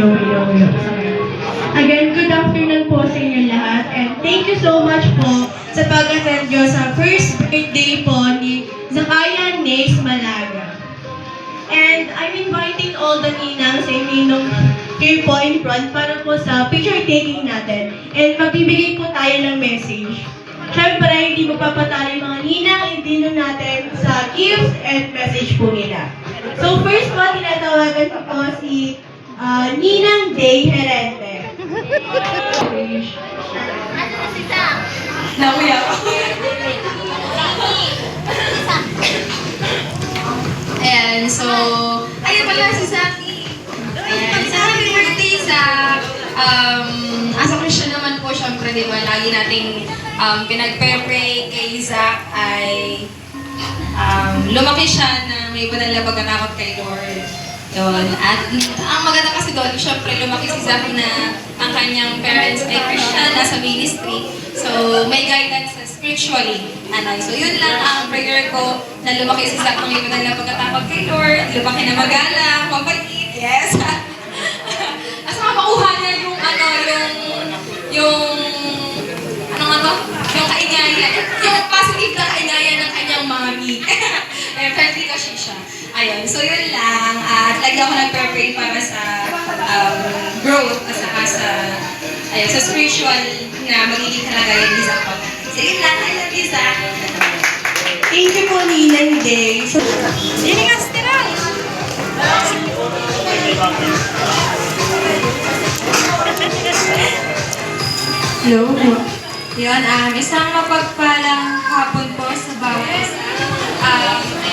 Again, good afternoon po sa inyo lahat and thank you so much po sa pag-attend nyo sa first birthday po ni Zakayan Nace Malaga. And I'm inviting all the ninang sa ninong here po in front para po sa picture taking natin. And magbibigay po tayo ng message. Siyempre, hindi magpapatalo yung mga ninang, hindi natin sa gifts and message po nila. So first po, tinatawagan po si Ninang Day Herente. Nakuya ako. Ayan, so, ayun pala si Zaki. Ayan, sa happy birthday, Zach. Um, as a Christian naman po, syempre, di ba, lagi nating um, pinag-pray kay Zach ay um, lumaki siya na may banal na pagkatakot kay Lord. Yun. At ang maganda kasi doon, syempre lumaki si Zach na ang kanyang parents ay Christian, nasa ministry. So, may guidance spiritually. Ano, so yun lang ang prayer ko na lumaki si Zach ng banal na pagkatakot kay Lord, lumaki na magalang, mabait, yes. At saka makuha niya yung ano, yung, yung, ano nga to? Yung kaingaya, yung positive na kaingaya ng kanyang mami. eh, friendly kasi siya. Ayun, so yun lang. At lagi ako nag-pray para sa um, growth at saka sa, ayun, sa spiritual na magiging kalagayan ni Zach So yun lang, I love you, Zach. Thank you po, Ninang Day. So, Iningas, tira! Hello. Yun, um, isang mapagpalang hapon po sa bawat isa.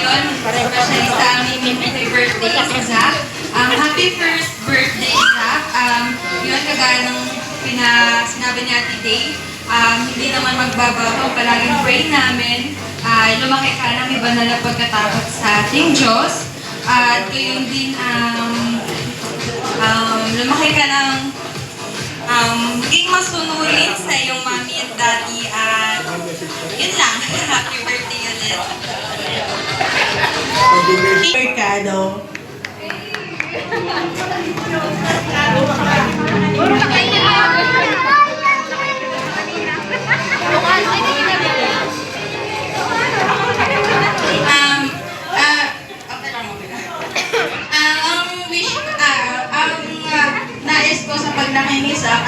Ayun, especially sa aming happy birthday Zach. Um, happy first birthday, Zach. Um, yun, kagaya ng pina, sinabi ni Ate Day, um, hindi naman magbabago. Palaging pray namin. Uh, lumaki ka ng iba na lang pagkatakot sa ating Diyos. At gayon din, um, um, lumaki ka ng um, maging masunurin sa iyong mommy and daddy at yun lang. Happy birthday ulit. Mercado. Um,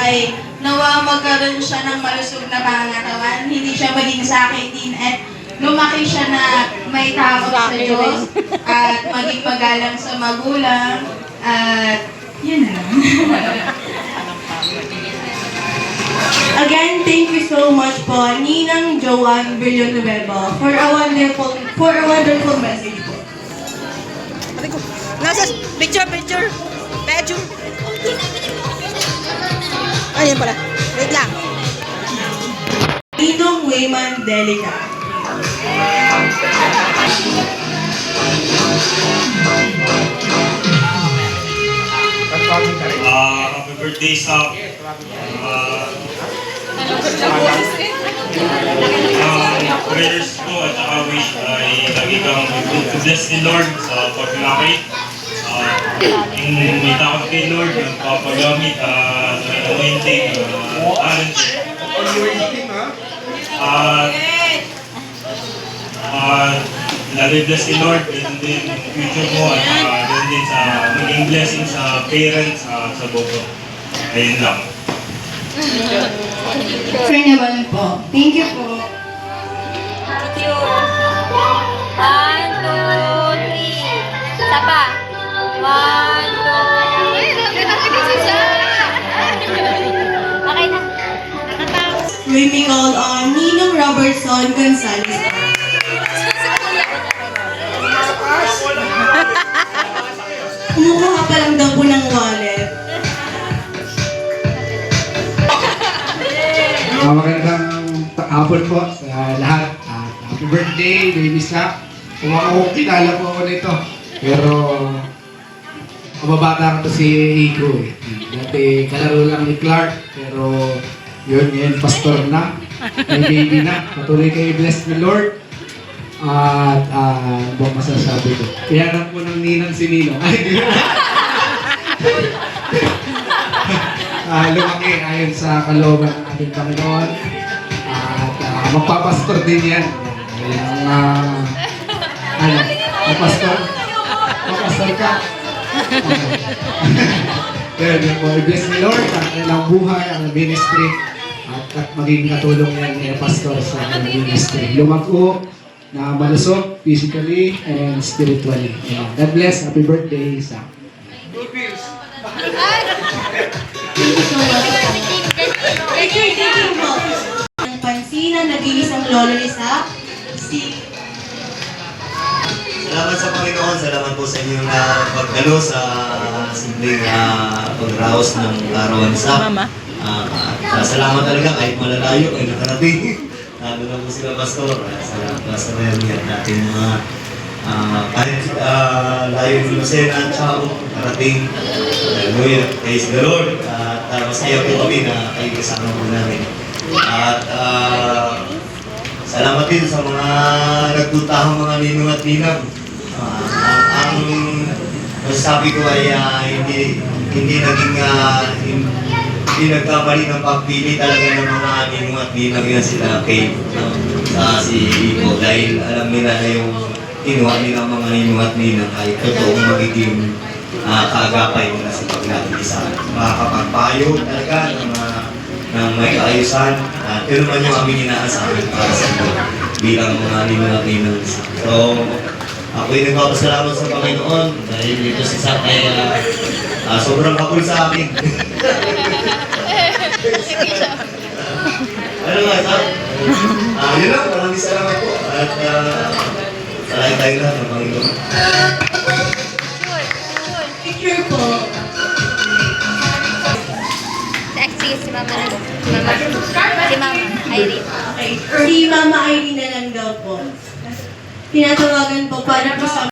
ni Zach ay nawa magkaroon siya ng malusog na pangangatawan, hindi siya maging sakitin at lumaki siya na may takot sa Diyos at maging magalang sa magulang at yun na lang. Again, thank you so much po, Ninang Joanne Villanueva, for a wonderful, for a wonderful message po. Nasa picture, picture. Picture. Ayun pala. Wait lang. Ninong Wayman Delica. Ah, happy birthday sa ah, ah, prayers ko at saka wish ay lagi kang to bless ni Lord sa paglaki. Ah, yung may takot kay Lord, yung papagamit, uh, anointing, uh, talent. At uh, lalo bless ni Lord, yun din yung future mo at uh, yun din sa maging blessing sa parents sa sa buko. Ayun lang. Sir naman po. Thank you po. Thank you. One, two, three. Isa pa. One, We may call on Ninong Robertson Gonzalez. Kumukuha pa lang daw po ng wallet. Uh, magandang hapon po sa lahat. At happy birthday, baby Sak. Kung ako kilala po ako nito. Pero, kababata ko si Igo eh. Dati kalaro lang ni Clark. Pero, yun, yun, pastor na. May baby na. Patuloy kayo bless ni Lord. At, ah, ano bang masasabi ko? Kaya po ng ninang si Nino. Ay, ah, lumaki ayon sa kalooban ng ating Panginoon. At ah, magpapastor din yan. Yung, ah, ano, magpastor? Magpastor ka? Yun, yun po. I-bless ni Lord ang kanilang buhay, ang ministry, at, maging katulong yan ni Pastor sa kanilang ministry. Lumago na malusog physically and spiritually. Ayan. God bless. Happy birthday, Isaac. Thank you so much. Richard, thank you po. Ang pansin na nag-iisang lolo ni Sa, si Salamat sa Panginoon, salamat po sa inyong uh, pagdalo sa simpleng uh, pagraos ng larawan sa Mama. Ah, at salamat talaga kahit malalayo ay nakarating. Lalo na po sila pastor. Uh, salamat pa sa mga at natin mga uh, kahit uh, layo ng Lucena at Chao nakarating. Hallelujah. Praise the Lord. At uh, masaya po kami na kayo kasama po namin. At uh, Salamat din sa mga nagtutahang mga ninong at ninang. Ah, ang, masasabi ko ay ah, hindi hindi naging ah, hin- hindi nagkamali ng pagpili talaga ng mga ninong at ninang yan sila kay no? sa si Ipo dahil alam nila na yung kinuha nila ang mga ninong at ninang ay totoong magiging uh, kaagapay nila sa paglatisa. Makakapagpayo talaga ng mga ng may kaayusan at yun naman yung aming inaasahan para sa inyo bilang mga ninong at ninang. So, ako'y nagpapasalamat sa Panginoon dahil dito si Sak ay ah, ah, sobrang kapul sa akin. ano nga, Sak? Ah, yun lang, maraming salamat po at uh, salamat tayo lahat ng Panginoon. picture po. Sige, si Mama na. Si Mama. Si Mama. Irene. Si Mama Irene na lang daw po. Tinatawagan po para po sa